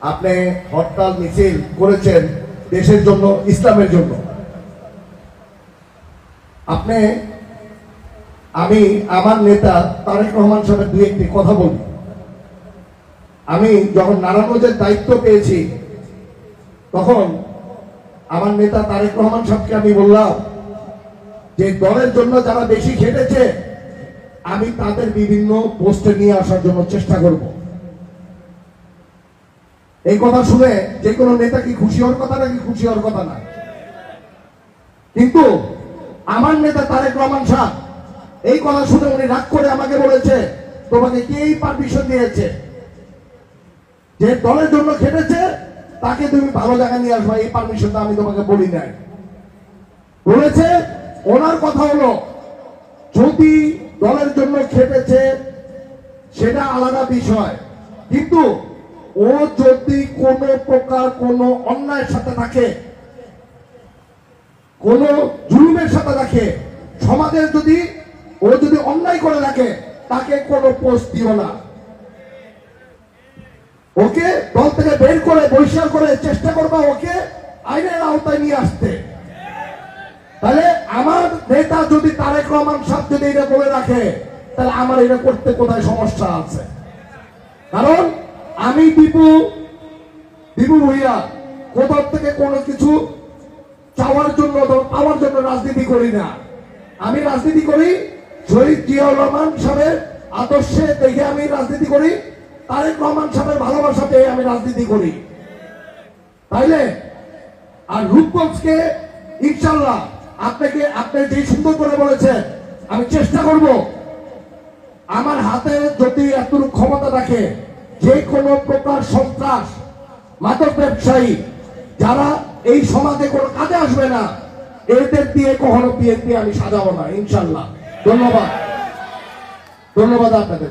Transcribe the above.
আপনি হরতাল মিছিল করেছেন দেশের জন্য, ইসলামের জন্য। আপনি, আমি, আমার নেতা তারেক রহমান সাহেবের দুই একটি কথা বলি। আমি যখন নারায়ণগঞ্জের দায়িত্ব পেয়েছি, তখন আমার নেতা তারেক রহমান সাহেবকে আমি বললাম যে, দলের জন্য যারা বেশি খেটেছে, আমি তাদের বিভিন্ন পোস্টে নিয়ে আসার জন্য চেষ্টা করব। এই কথা শুনে যে কোনো নেতা কি খুশি হওয়ার কথা নাকি খুশি হওয়ার কথা না? কিন্তু আমার নেতা তারেক রহমান সাহেব এই কথা শুনে উনি রাগ করে আমাকে বলেছে, তোমাকে কে এই পারমিশন দিয়েছে? যে দলের জন্য খেটেছে, তাকে তুমি ভালো জায়গা নিয়ে আসবা, এই পারমিশনটা আমি তোমাকে বলি নাই। বলেছে, ওনার কথা হলো, যদি দলের জন্য খেটেছে, সেটা আলাদা বিষয়। কিন্তু ও যদি কোনো প্রকার কোনো অন্যায়ের সাথে থাকে, কোন জুলুমের সাথে থাকে সমাজের যদি ও যদি অন্যায় করে রাখে তাকে কোনো পোস্ট দিও না। ওকে দল থেকে বের করে, বহিষ্কার করে চেষ্টা করবা ওকে আইনের আওতায় নিয়ে আসতে। তাহলে আমার নেতা যদি তারেক রহমান সাহেব যদি এটা বলে রাখে, তাহলে আমার এটা করতে কোথায় সমস্যা আছে? কারণ আমি দীপু দীপু ভুইয়া, কোথাও থেকে কোনো কিছু চাওয়ার জন্য পাওয়ার জন্য রাজনীতি করি না। আমি রাজনীতি করি, শহীদ জিয়াউর রহমান সাহেবের আদর্শে দেখে আমি রাজনীতি করি, তারেক রহমান সাহেবের ভালোবাসা পেয়ে আমি রাজনীতি করি। তাইলে? আর রূপগঞ্জকে ইনশাল্লাহ আপনাকে, আপনি যে সুন্দর করে বলেছেন, আমি চেষ্টা করব। আমার হাতে যদি এতটুকু ক্ষমতা থাকে যে কোনো প্রকার সন্ত্রাস, মাদক ব্যবসায়ী, যারা এই সমাজে কোনো কাজে আসবে না, এদের দিয়ে কখনো বিএনপি আমি সাজাবো না, ইনশাল্লাহ। ধন্যবাদ। ধন্যবাদ আপনাদের